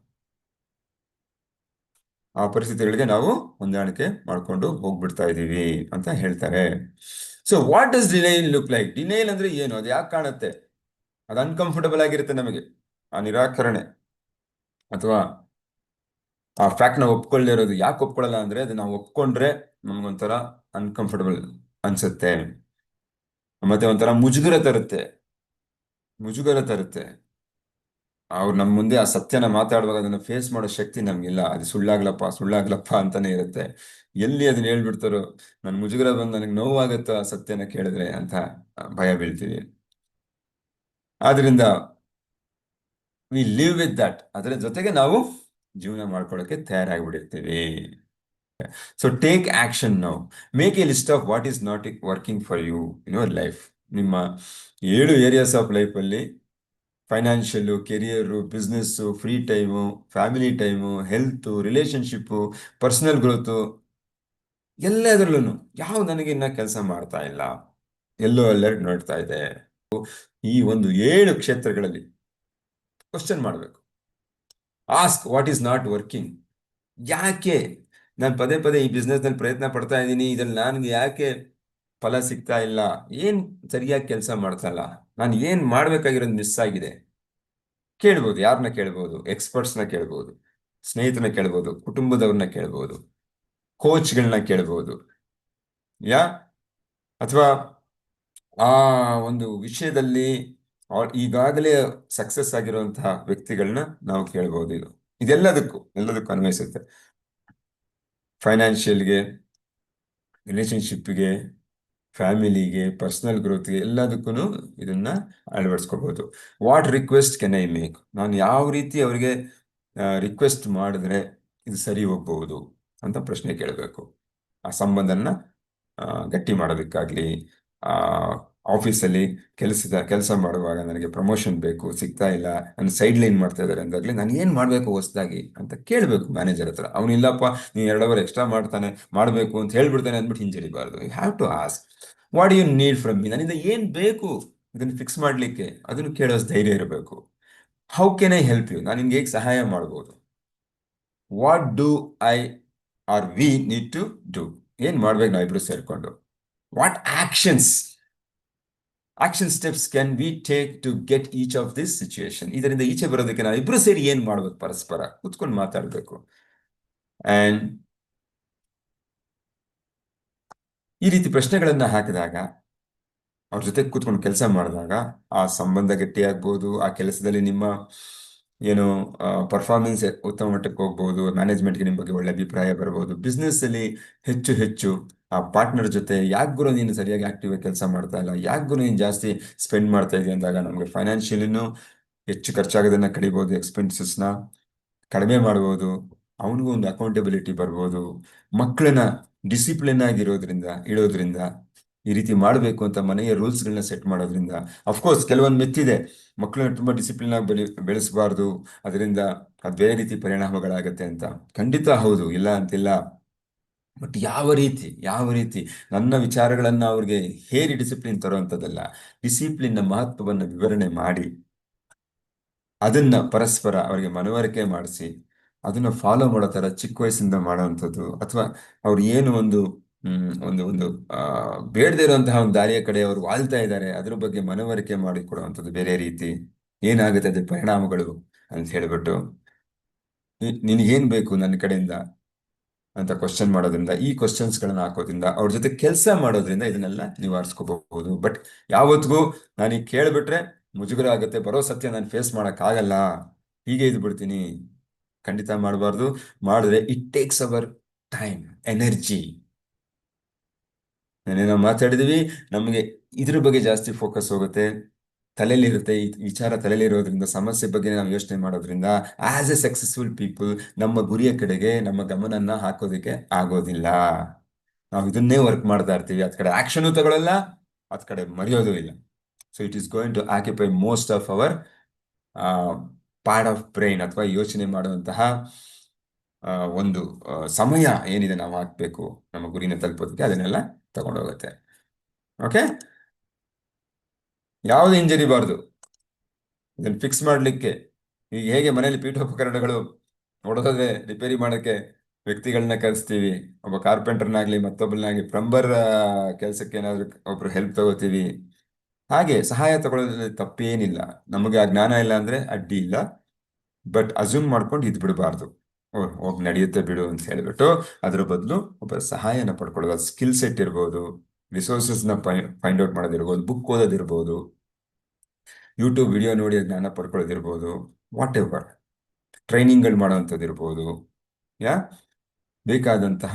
ಆ ಪರಿಸ್ಥಿತಿಗಳಿಗೆ ನಾವು ಹೊಂದಾಣಿಕೆ ಮಾಡ್ಕೊಂಡು ಹೋಗ್ಬಿಡ್ತಾ ಇದ್ದೀವಿ ಅಂತ ಹೇಳ್ತಾರೆ. So what does denial look like denial ಅಂದ್ರೆ ಏನು? ಅದು ಯಾಕೆ ಕಾಣುತ್ತೆ? ಅದು ಅನ್ಕಂಫರ್ಟಬಲ್ ಆಗಿರುತ್ತೆ ನಮಗೆ. ಆ ನಿರಾಕರಣೆ. ಅಥವಾ ಆ ಫ್ಯಾಕ್ಟ್ ನಾವು ಒಪ್ಕೊಳ್ಳದೇ ಇರೋದು ಯಾಕೆ ಒಪ್ಕೊಳ್ಳಲ್ಲ ಅಂದ್ರೆ ಅದು ನಾವು ಒಪ್ಕೊಂಡ್ರೆ ನಮ್ಗೊಂಥರ ಅನ್ಕಂಫರ್ಟಬಲ್ ಅನ್ಸುತ್ತೆ. ಮತ್ತೆ ಒಂಥರ ಮುಜುಗರ ತರುತ್ತೆ. ಮುಜುಗರ ತರುತ್ತೆ. ಅವ್ರು ನಮ್ಮ ಮುಂದೆ ಆ ಸತ್ಯನ ಮಾತಾಡುವಾಗ ಅದನ್ನ ಫೇಸ್ ಮಾಡೋ ಶಕ್ತಿ ನಮ್ಗಿಲ್ಲ. ಅದು ಸುಳ್ಳಾಗ್ಲಪ್ಪ ಸುಳ್ಳಾಗ್ಲಪ್ಪ ಅಂತಾನೆ ಇರುತ್ತೆ. ಎಲ್ಲಿ ಅದನ್ನ ಹೇಳ್ಬಿಡ್ತಾರೋ, ನನ್ ಮುಜುಗರ ಬಂದು ನನಗೆ ನೋವಾಗತ್ತೋ ಆ ಸತ್ಯನ ಕೇಳಿದ್ರೆ ಅಂತ ಭಯ ಬೀಳ್ತೀವಿ. ಆದ್ರಿಂದ ವಿ ಲಿವ್ ವಿತ್ ದಟ್ ಅದರ ಜೊತೆಗೆ ನಾವು ಜೀವನ ಮಾಡ್ಕೊಳ್ಳೋಕೆ ತಯಾರಾಗಿಬಿಡಿರ್ತೀವಿ so take action now make a list of what is not working for you in your life ನಿಮ್ಮ ಏಳು ಏರಿಯಾಸ್ ಆಫ್ ಲೈಫಲ್ಲಿ financial career business free time family time health relationship personal growth ಎಲ್ಲದರಲ್ಲೂ ಯಾವ ನನಗೆ ಇನ್ನೂ ಕೆಲಸ ಮಾಡ್ತಾ ಇಲ್ಲ? ಎಲ್ಲೋ ಅಲರ್ಟ್ ನೋಡ್ತಾ ಇದೆ. ಈ ಒಂದು ಏಳು ಕ್ಷೇತ್ರಗಳಲ್ಲಿ ಕ್ವಶನ್ ಮಾಡಬೇಕು. Ask what is not working ಯಾಕೆ ನಾನು ಪದೇ ಪದೇ ಈ ಬಿಸ್ನೆಸ್ನಲ್ಲಿ ಪ್ರಯತ್ನ ಪಡ್ತಾ ಇದ್ದೀನಿ, ಇದ್ರಲ್ಲಿ ನನಗೆ ಯಾಕೆ ಫಲ ಸಿಗ್ತಾ ಇಲ್ಲ? ಏನು ಸರಿಯಾಗಿ ಕೆಲಸ ಮಾಡ್ತಾ ಇಲ್ಲ? ನಾನು ಏನ್ ಮಾಡ್ಬೇಕಾಗಿರೋದು ಮಿಸ್ ಆಗಿದೆ ಕೇಳ್ಬೋದು ಯಾರನ್ನ ಕೇಳ್ಬೋದು ಎಕ್ಸ್ಪರ್ಟ್ಸ್ನ ಕೇಳ್ಬೋದು ಸ್ನೇಹಿತರನ್ನ ಕೇಳ್ಬೋದು, ಕುಟುಂಬದವ್ರನ್ನ ಕೇಳ್ಬೋದು ಕೋಚ್ಗಳನ್ನ ಕೇಳ್ಬೋದು, ಯಾ? ಅಥವಾ ಆ ಒಂದು ವಿಷಯದಲ್ಲಿ ಈಗಾಗಲೇ ಸಕ್ಸಸ್ ಆಗಿರುವಂತಹ ವ್ಯಕ್ತಿಗಳನ್ನ ನಾವು ಕೇಳ್ಬೋದು ಇದು. ಇದೆಲ್ಲದಕ್ಕೂ, ಎಲ್ಲದಕ್ಕೂ ಅನ್ವಯಿಸುತ್ತೆ. ಫೈನಾನ್ಷಿಯಲ್ಗೆ ರಿಲೇಶನ್ಶಿಪ್ಗೆ ಫ್ಯಾಮಿಲಿಗೆ, ಪರ್ಸನಲ್ ಗ್ರೋತ್ಗೆ ಎಲ್ಲದಕ್ಕೂ ಇದನ್ನ ಅಳವಡಿಸ್ಕೋಬಹುದು what request can I make ನಾನು ಯಾವ ರೀತಿ ಅವರಿಗೆ ರಿಕ್ವೆಸ್ಟ್ ಮಾಡಿದ್ರೆ ಇದು ಸರಿ ಹೋಗ್ಬಹುದು ಅಂತ ಪ್ರಶ್ನೆ ಕೇಳಬೇಕು. ಆ ಸಂಬಂಧನ ಗಟ್ಟಿ ಮಾಡೋದಕ್ಕಾಗ್ಲಿ ಆಫೀಸಲ್ಲಿ ಕೆಲಸದ, ಕೆಲಸ ಮಾಡುವಾಗ ನನಗೆ ಪ್ರಮೋಷನ್ ಬೇಕು, ಸಿಗ್ತಾ ಇಲ್ಲ, ನನ್ನ ಸೈಡ್ ಲೈನ್ ಮಾಡ್ತಾ ಇದ್ದಾರೆ ಅಂದಾಗಲಿ ನಾನು ಏನು ಮಾಡಬೇಕು ಹೊಸದಾಗಿ ಅಂತ ಕೇಳಬೇಕು ಮ್ಯಾನೇಜರ್ ಹತ್ರ. ಅವನಿಲ್ಲಪ್ಪ, ನೀನು ಎರಡು ಅವರ್ ಎಕ್ಸ್ಟ್ರಾ ಮಾಡ್ತಾನೆ, ಮಾಡಬೇಕು ಅಂತ ಹೇಳ್ಬಿಡ್ತಾನೆ ಅಂದ್ಬಿಟ್ಟು ಹಿಂಜರಿಬಾರ್ದು. You have to ask what you need from me ನನ್ನಿಂದ ಏನು ಬೇಕು? ಇದನ್ನು ಫಿಕ್ಸ್ ಮಾಡಲಿಕ್ಕೆ ಅದನ್ನು ಕೇಳೋ ಧೈರ್ಯ ಇರಬೇಕು. How can I help you ನಾನು ನಿಮ್ಗೆ ಹೇಗೆ ಸಹಾಯ ಮಾಡ್ಬೋದು? What do I are we need to do ಏನು ಮಾಡ್ಬೇಕು ನಾವು ಇಬ್ರು ಸೇರಿಕೊಂಡು? What actions action steps can we take to get each of this situation ಇದರಿಂದ ಈಚೆ ಬರೋದಕ್ಕೆ ನಾವು ಇಬ್ರು ಸೇರಿ ಏನು ಮಾಡ್ಬೇಕು ಪರಸ್ಪರ? ಕುತ್ಕೊಂಡು ಮಾತಾಡಬೇಕು. ಅಂಡ್ ಈ ರೀತಿ ಪ್ರಶ್ನೆಗಳನ್ನ ಹಾಕಿದಾಗ, ಅವ್ರ ಜೊತೆ ಕೂತ್ಕೊಂಡು ಕೆಲಸ ಮಾಡಿದಾಗ, ಆ ಸಂಬಂಧ ಗಟ್ಟಿಯಾಗ್ಬೋದು, ಆ ಕೆಲಸದಲ್ಲಿ ನಿಮ್ಮ ಏನು ಪರ್ಫಾರ್ಮೆನ್ಸ್ ಉತ್ತಮ ಮಟ್ಟಕ್ಕೆ ಹೋಗ್ಬೋದು ಮ್ಯಾನೇಜ್ಮೆಂಟ್ಗೆ ನಿಮ್ಮ ಬಗ್ಗೆ ಒಳ್ಳೆ ಅಭಿಪ್ರಾಯ ಬರ್ಬೋದು ಬಿಸ್ನೆಸ್ ಅಲ್ಲಿ ಹೆಚ್ಚು ಹೆಚ್ಚು, ಆ ಪಾರ್ಟ್ನರ್ ಜೊತೆ ಯಾಕೆ ಗುರು ನೀನು ಸರಿಯಾಗಿ ಆಕ್ಟಿವ್ ಆಗಿ ಕೆಲಸ ಮಾಡ್ತಾ ಇಲ್ಲ ಯಾಕೆ ಗುರು ನೀನು ಜಾಸ್ತಿ ಸ್ಪೆಂಡ್ ಮಾಡ್ತಾ ಇದೆಯಾ ಅಂದಾಗ ನಮಗೆ ಫೈನಾನ್ಷಿಯಲಿನೂ ಹೆಚ್ಚು ಖರ್ಚಾಗೋದನ್ನ ಕಡಿಬೋದು ಎಕ್ಸ್ಪೆನ್ಸಸ್ನ ಕಡಿಮೆ ಮಾಡ್ಬೋದು, ಅವನಿಗೂ ಒಂದು ಅಕೌಂಟೆಬಿಲಿಟಿ ಬರ್ಬೋದು ಮಕ್ಕಳನ್ನ ಡಿಸಿಪ್ಲಿನ್ ಆಗಿರೋದ್ರಿಂದ, ಇಡೋದ್ರಿಂದ, ಈ ರೀತಿ ಮಾಡಬೇಕು ಅಂತ ಮನೆಯ ರೂಲ್ಸ್ಗಳನ್ನ ಸೆಟ್ ಮಾಡೋದ್ರಿಂದ ಅಫ್ಕೋರ್ಸ್ ಕೆಲವೊಂದು ಮೆತ್ತಿದೆ ಮಕ್ಕಳನ್ನ ತುಂಬಾ ಡಿಸಿಪ್ಲಿನ್ ಆಗಿ ಬೆಳಿ, ಬೆಳೆಸಬಾರ್ದು, ಅದರಿಂದ ಅದು ಬೇರೆ ರೀತಿ ಪರಿಣಾಮಗಳಾಗತ್ತೆ ಅಂತ. ಖಂಡಿತ ಹೌದು, ಇಲ್ಲ ಅಂತಿಲ್ಲ. ಬಟ್ ಯಾವ ರೀತಿ ಯಾವ ರೀತಿ? ನನ್ನ ವಿಚಾರಗಳನ್ನು ಅವ್ರಿಗೆ ಹೇರಿ ಡಿಸಿಪ್ಲಿನ್ ತರುವಂಥದ್ದಲ್ಲ ಡಿಸಿಪ್ಲಿನ್ನ ಮಹತ್ವವನ್ನು ವಿವರಣೆ ಮಾಡಿ. ಅದನ್ನ ಪರಸ್ಪರ ಅವರಿಗೆ ಮನವರಿಕೆ ಮಾಡಿಸಿ. ಅದನ್ನ ಫಾಲೋ ಮಾಡೋ ತರ ಚಿಕ್ಕ ವಯಸ್ಸಿಂದ ಮಾಡೋವಂಥದ್ದು. ಅಥವಾ ಅವ್ರು ಏನು ಒಂದು ಒಂದು ಒಂದು ಬೇಡದೇ ಇರುವಂತಹ ಒಂದು ದಾರಿಯ ಕಡೆ ಅವರು ವಾಲ್ತಾ ಇದ್ದಾರೆ, ಅದ್ರ ಬಗ್ಗೆ ಮನವರಿಕೆ ಮಾಡಿಕೊಡುವಂಥದ್ದು ಬೇರೆ ರೀತಿ. ಏನಾಗುತ್ತೆ ಅದ್ರ ಪರಿಣಾಮಗಳು ಅಂತ ಹೇಳ್ಬಿಟ್ಟು. ನಿನಗೇನ್ ಬೇಕು ನನ್ನ ಕಡೆಯಿಂದ ಅಂತ ಕ್ವಶನ್ ಮಾಡೋದ್ರಿಂದ, ಈ ಕ್ವಶನ್ಸ್ ಗಳನ್ನ ಹಾಕೋದ್ರಿಂದ, ಅವ್ರ ಜೊತೆ ಕೆಲಸ ಮಾಡೋದ್ರಿಂದ ಇದನ್ನೆಲ್ಲ ನಿವಾರಿಸ್ಕೋಬಹುದು. ಬಟ್ ಯಾವತ್ತಿಗೂ ನಾನೀಗ ಕೇಳ್ಬಿಟ್ರೆ ಮುಜುಗರ ಆಗುತ್ತೆ, ಬರೋ ಸತ್ಯ ನಾನು ಫೇಸ್ ಮಾಡೋಕ್ಕಾಗಲ್ಲ. ಹೀಗೆ ಇದ್ ಬಿಡ್ತೀನಿ ಖಂಡಿತ ಮಾಡಬಾರ್ದು. ಮಾಡಿದ್ರೆ it takes our time energy ನಾವು ಮಾತಾಡಿದೀವಿ ನಮಗೆ ಇದ್ರ ಬಗ್ಗೆ ಜಾಸ್ತಿ ಫೋಕಸ್ ಹೋಗುತ್ತೆ. ತಲೆಯಲ್ಲಿರುತ್ತೆ, ಈ ವಿಚಾರ ತಲೆಯಲ್ಲಿರೋದ್ರಿಂದ, ಸಮಸ್ಯೆ ಬಗ್ಗೆ ನಾವು ಯೋಚನೆ ಮಾಡೋದ್ರಿಂದ ಆಸ್ ಎ ಸಕ್ಸಸ್ಫುಲ್ ಪೀಪಲ್ ನಮ್ಮ ಗುರಿಯ ಕಡೆಗೆ, ನಮ್ಮ ಗಮನನ್ನ ಹಾಕೋದಕ್ಕೆ ಆಗೋದಿಲ್ಲ. ನಾವು ಇದನ್ನೇ ವರ್ಕ್ ಮಾಡ್ತಾ ಇರ್ತೀವಿ. ಅದ್ ಕಡೆ ಆಕ್ಷನ್ ತಗೊಳ್ಳಲ್ಲ ಅದ್ ಕಡೆ ಮರೆಯೋದು ಇಲ್ಲ. So it is going to occupy most of our part of brain ಅಥವಾ ಯೋಚನೆ ಮಾಡುವಂತಹ ಒಂದು ಸಮಯ ಏನಿದೆ ನಾವು ಹಾಕ್ಬೇಕು ನಮ್ಮ ಗುರಿನ ತಲುಪೋದಕ್ಕೆ ಅದನ್ನೆಲ್ಲ ತಗೊಂಡೋಗುತ್ತೆ. ಓಕೆ ಯಾವ್ದು ಹಿಂಜರಿಬಾರ್ದು ಇದನ್ನ ಫಿಕ್ಸ್ ಮಾಡ್ಲಿಕ್ಕೆ ಈಗ ಹೇಗೆ ಮನೆಯಲ್ಲಿ ಪೀಠೋಪಕರಣಗಳು ಹೊಡೆದ್ರೆ ರಿಪೇರಿ ಮಾಡೋಕ್ಕೆ ವ್ಯಕ್ತಿಗಳನ್ನ ಕರೆಸ್ತೀವಿ, ಒಬ್ಬ ಕಾರ್ಪೆಂಟರ್ನಾಗ್ಲಿ ಮತ್ತೊಬ್ಬನಾಗ್ಲಿ ಪ್ಲಂಬರ್ ಕೆಲಸಕ್ಕೆ ಏನಾದ್ರು ಒಬ್ರು ಹೆಲ್ಪ್ ತಗೋತೀವಿ. ಹಾಗೆ ಸಹಾಯ ತಗೊಳ್ಳೋದ್ರಲ್ಲಿ ತಪ್ಪೇನಿಲ್ಲ. ನಮಗೆ ಆ ಜ್ಞಾನ ಇಲ್ಲ ಅಂದ್ರೆ ಅಡ್ಡಿ ಇಲ್ಲ. ಬಟ್ ಅಸ್ಯೂಮ್ ಮಾಡ್ಕೊಂಡು ಇದ್ ಬಿಡಬಾರ್ದು ಹೋಗಿ ನಡೆಯುತ್ತೆ ಬಿಡು ಅಂತ ಹೇಳ್ಬಿಟ್ಟು ಅದ್ರ ಬದಲು ಒಬ್ಬ ಸಹಾಯನ ಪಡ್ಕೊಳ್ಳೋದು ಸ್ಕಿಲ್ ಸೆಟ್ ಇರ್ಬೋದು ರಿಸೋರ್ಸಸ್ನ ಫೈಂಡ್ ಔಟ್ ಮಾಡೋದಿರ್ಬೋದು ಬುಕ್ ಓದೋದಿರ್ಬೋದು ಯೂಟ್ಯೂಬ್ ವಿಡಿಯೋ ನೋಡಿ ಜ್ಞಾನ ಪಡ್ಕೊಳ್ಳೋದಿರ್ಬೋದು ವಾಟ್ ಎವರ್ ಟ್ರೈನಿಂಗ್ಗಳು ಮಾಡೋವಂಥದ್ದು ಇರ್ಬೋದು, ಯಾ? ಬೇಕಾದಂತಹ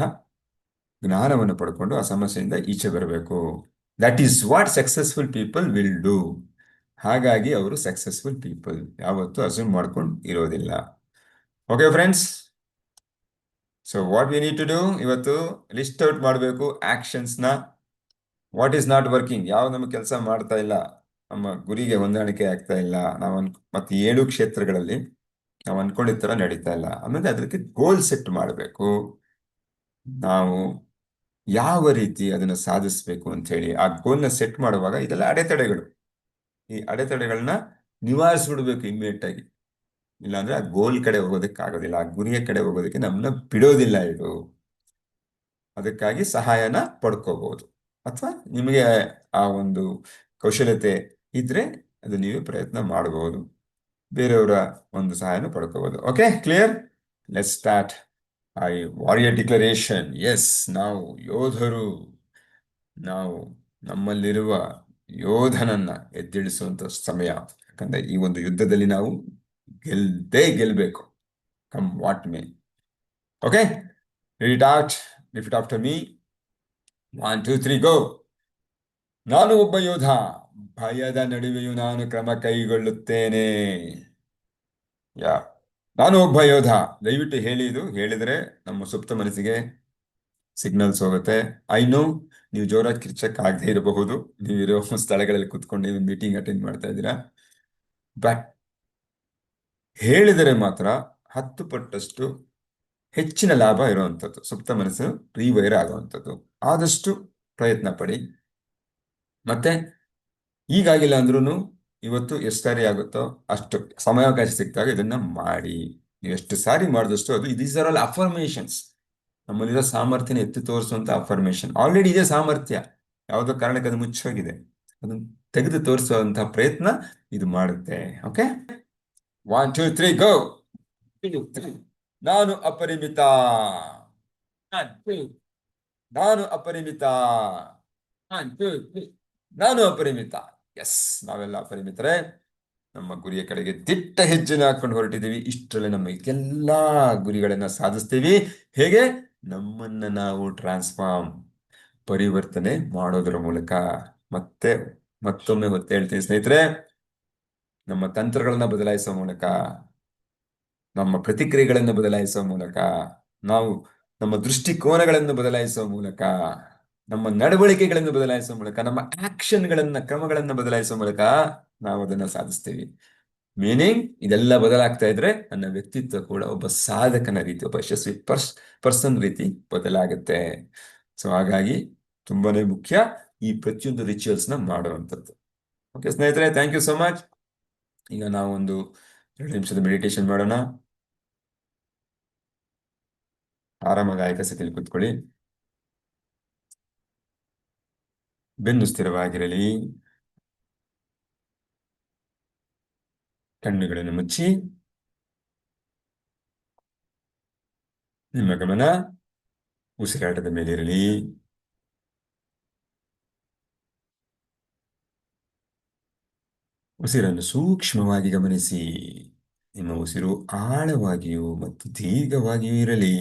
ಜ್ಞಾನವನ್ನು ಪಡ್ಕೊಂಡು ಆ ಸಮಸ್ಯೆಯಿಂದ ಈಚೆ ಬರಬೇಕು. That is what successful people will do ಹಾಗಾಗಿ ಅವರು ಸಕ್ಸಸ್ಫುಲ್ ಪೀಪಲ್ ಯಾವತ್ತು ಅಸ್ಯೂಮ್ ಮಾಡ್ಕೊಂಡು ಇರೋದಿಲ್ಲ. Okay friends so what we need to do ಇವತ್ತು ಲಿಸ್ಟ್ ಔಟ್ ಮಾಡಬೇಕು ಆಕ್ಷನ್ಸ್ನ ವಾಟ್ ಈಸ್ ನಾಟ್ ವರ್ಕಿಂಗ್ ಯಾವ ನಮ್ಮ ಕೆಲಸ ಮಾಡ್ತಾ ಇಲ್ಲ? ನಮ್ಮ ಗುರಿಗೆ ಹೊಂದಾಣಿಕೆ ಆಗ್ತಾ ಇಲ್ಲ. ನಾವು ಅನ್ ಮತ್ತೆ ಏಳು ಕ್ಷೇತ್ರಗಳಲ್ಲಿ ನಾವು ಅನ್ಕೊಂಡಿದ್ದ ಥರ ನಡೀತಾ ಇಲ್ಲ. ಆಮೇಲೆ ಅದಕ್ಕೆ ಗೋಲ್ ಸೆಟ್ ಮಾಡಬೇಕು. ನಾವು ಯಾವ ರೀತಿ ಅದನ್ನು ಸಾಧಿಸ್ಬೇಕು ಅಂತ ಹೇಳಿ ಆ ಗೋಲ್ನ ಸೆಟ್ ಮಾಡುವಾಗ ಇದೆಲ್ಲ ಅಡೆತಡೆಗಳು. ಈ ಅಡೆತಡೆಗಳನ್ನ ನಿವಾರಿಸ್ಬಿಡ್ಬೇಕು ಇಮ್ಮಿಡಿಯೇಟ್ ಆಗಿ. ಇಲ್ಲಾಂದ್ರೆ ಆ ಗೋಲ್ ಕಡೆ ಹೋಗೋದಕ್ಕೆ ಆಗೋದಿಲ್ಲ ಆ ಗುರಿಯ ಕಡೆ ಹೋಗೋದಕ್ಕೆ ನಮ್ಮನ್ನ ಬಿಡೋದಿಲ್ಲ ಇದು. ಅದಕ್ಕಾಗಿ ಸಹಾಯನ ಪಡ್ಕೋಬಹುದು ಅಥವಾ ನಿಮಗೆ ಆ ಒಂದು ಕೌಶಲ್ಯತೆ ಇದ್ರೆ ಅದು ನೀವು ಪ್ರಯತ್ನ ಮಾಡಬಹುದು ಬೇರೆಯವರ ಒಂದು ಸಹಾಯನ ಪಡ್ಕೋಬಹುದು okay clear let start I warrior declaration yes ನಾವು ಯೋಧರು. ನಾವು ನಮ್ಮಲ್ಲಿರುವ ಯೋಧನನ್ನ ಎದ್ದಿಳಿಸುವಂತ ಸಮಯ. ಯಾಕಂದ್ರೆ ಈ ಒಂದು ಯುದ್ಧದಲ್ಲಿ ನಾವು ಗೆಲ್ದೇ ಗೆಲ್ಬೇಕು. Come what may okay repeat after me one two three go ನಾನು ಒಬ್ಬ ಯೋಧ. ಭಯದ ನಡುವೆಯೂ ನಾನು ಕ್ರಮ ಕೈಗೊಳ್ಳುತ್ತೇನೆ. ಯಾ ನಾನು ಒಬ್ಬ ಯೋಧ. ದಯವಿಟ್ಟು ಹೇಳಿ ಇದು. ಹೇಳಿದ್ರೆ ನಮ್ಮ ಸುಪ್ತ ಮನಸ್ಸಿಗೆ ಸಿಗ್ನಲ್ಸ್ ಹೋಗುತ್ತೆ ಐ ನೋ ನೀವು ಜೋರಾಗಿ ಕಿರ್ಚಕ್ ಆಗದೆ ಇರಬಹುದು. ನೀವಿರೋ ಸ್ಥಳಗಳಲ್ಲಿ ಕುತ್ಕೊಂಡು ನೀವು ಮೀಟಿಂಗ್ ಅಟೆಂಡ್ ಮಾಡ್ತಾ ಇದ್ದೀರಾ. ಬಟ್ ಹೇಳಿದರೆ ಮಾತ್ರ ಹತ್ತು ಪಟ್ಟಷ್ಟು ಹೆಚ್ಚಿನ ಲಾಭ ಇರುವಂಥದ್ದು. ಸುಪ್ತ ಮನಸ್ಸು ರೀವೈರ್ ಆಗುವಂಥದ್ದು. ಆದಷ್ಟು ಪ್ರಯತ್ನ ಪಡಿ. ಮತ್ತೆ ಈಗಾಗಿಲ್ಲ ಅಂದ್ರೂ ಇವತ್ತು ಎಷ್ಟು ಸಾರಿ ಆಗುತ್ತೋ ಅಷ್ಟು ಸಮಯಾವಕಾಶ ಸಿಕ್ಕಿದಾಗ ಇದನ್ನ ಮಾಡಿ. ನೀವು ಎಷ್ಟು ಸಾರಿ ಮಾಡಿದಷ್ಟು ಅದು ದೀಸ್ ಆರ್ ಆಲ್ ಅಫರ್ಮೇಶನ್ಸ್ ನಮ್ಮಲ್ಲಿರೋ ಸಾಮರ್ಥ್ಯನ ಎತ್ತಿ ತೋರಿಸುವಂತ ಅಫರ್ಮೇಶನ್ ಆಲ್ರೆಡಿ ಇದೆ ಸಾಮರ್ಥ್ಯ. ಯಾವುದೋ ಕಾರಣಕ್ಕೆ ಅದು ಮುಚ್ಚೋಗಿದೆ ಅದನ್ನ ತೆಗೆದು ತೋರಿಸುವಂತಹ ಪ್ರಯತ್ನ ಇದು ಮಾಡುತ್ತೆ. Okay one two three go ನಾನು ಅಪರಿಮಿತ. ನಾನು ಅಪರಿಮಿತ. ನಾನು ಅಪರಿಮಿತ. ಎಸ್ ನಾವೆಲ್ಲ ಅಪರಿಮಿತರೆ. ನಮ್ಮ ಗುರಿಯ ಕಡೆಗೆ ದಿಟ್ಟ ಹೆಜ್ಜೆನ ಹಾಕೊಂಡು ಹೊರಟಿದ್ದೀವಿ. ಇಷ್ಟರಲ್ಲಿ ನಮ್ಮ ಎಲ್ಲಾ ಗುರಿಗಳನ್ನ ಸಾಧಿಸ್ತೀವಿ. ಹೇಗೆ? ನಮ್ಮನ್ನ ನಾವು ಟ್ರಾನ್ಸ್ಫಾರ್ಮ್ ಪರಿವರ್ತನೆ ಮಾಡೋದ್ರ ಮೂಲಕ. ಮತ್ತೆ ಮತ್ತೊಮ್ಮೆ ಮತ್ತೆ ಹೇಳ್ತೀನಿ ಸ್ನೇಹಿತರೆ, ನಮ್ಮ ತಂತ್ರಗಳನ್ನ ಬದಲಾಯಿಸುವ ಮೂಲಕ, ನಮ್ಮ ಪ್ರತಿಕ್ರಿಯೆಗಳನ್ನು ಬದಲಾಯಿಸುವ ಮೂಲಕ, ನಾವು ನಮ್ಮ ದೃಷ್ಟಿಕೋನಗಳನ್ನು ಬದಲಾಯಿಸುವ ಮೂಲಕ, ನಮ್ಮ ನಡವಳಿಕೆಗಳನ್ನು ಬದಲಾಯಿಸುವ ಮೂಲಕ, ನಮ್ಮ ಆಕ್ಷನ್ಗಳನ್ನ ಕ್ರಮಗಳನ್ನ ಬದಲಾಯಿಸುವ ಮೂಲಕ ನಾವು ಅದನ್ನ ಸಾಧಿಸ್ತೀವಿ. ಮೀನಿಂಗ್ ಇದೆಲ್ಲ ಬದಲಾಗ್ತಾ ಇದ್ರೆ ನನ್ನ ವ್ಯಕ್ತಿತ್ವ ಕೂಡ ಒಬ್ಬ ಸಾಧಕನ ರೀತಿ, ಒಬ್ಬ ಯಶಸ್ವಿ ಪರ್ಸ್, ಪರ್ಸನ್ ರೀತಿ ಬದಲಾಗುತ್ತೆ. ಸೊ ಹಾಗಾಗಿ ತುಂಬಾನೇ ಮುಖ್ಯ ಈ ಪ್ರತಿಯೊಂದು ರಿಚುವಲ್ಸ್ನ ಮಾಡುವಂಥದ್ದು. ಓಕೆ ಸ್ನೇಹಿತರೆ ಥ್ಯಾಂಕ್ ಯು ಸೋ ಮಚ್ ಈಗ ನಾವು ಒಂದು ಎರಡು ನಿಮಿಷದ ಮೆಡಿಟೇಷನ್ ಮಾಡೋಣ. ಆರಾಮಾಗಿ ಸ್ಥಿತಿಯಲ್ಲಿ ಕೂತ್ಕೊಳ್ಳಿ. ಬೆನ್ನು ಸ್ಥಿರವಾಗಿರಲಿ. ಕಣ್ಣುಗಳನ್ನು ಮುಚ್ಚಿ, ನಿಮ್ಮ ಗಮನ ಉಸಿರಾಟದ ಮೇಲಿರಲಿ ಉಸಿರನ್ನು ಸೂಕ್ಷ್ಮವಾಗಿ ಗಮನಿಸಿ. ನಿಮ್ಮ ಉಸಿರು ಆಳವಾಗಿಯೂ ಮತ್ತು ದೀರ್ಘವಾಗಿಯೂ ಇರಲಿ.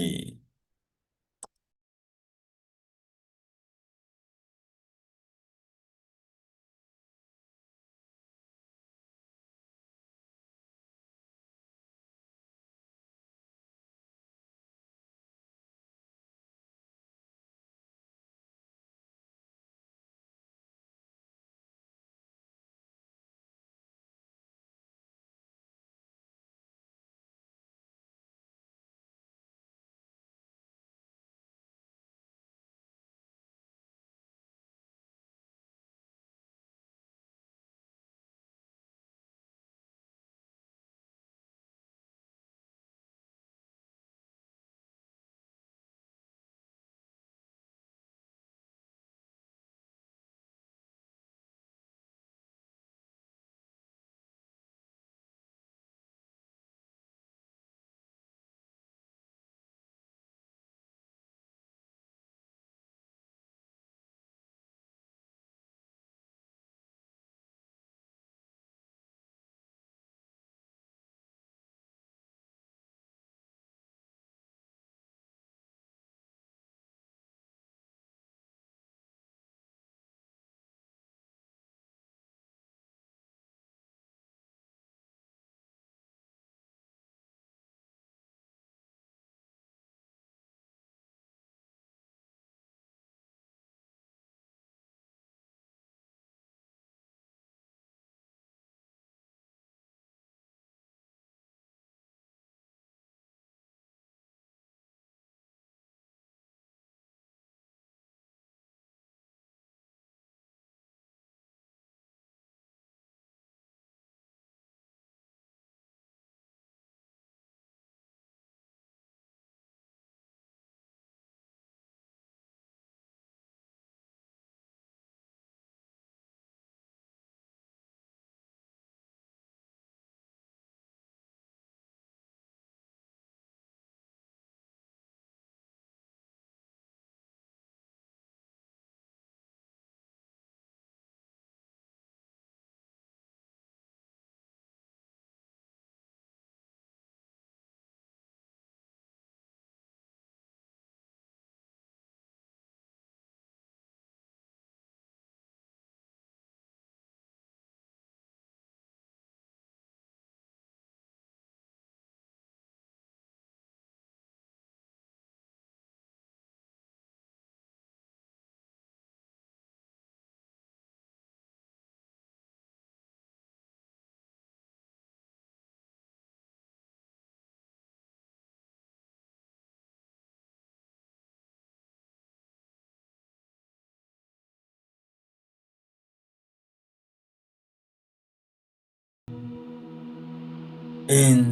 Inhale,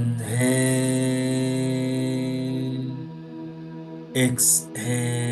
exhale.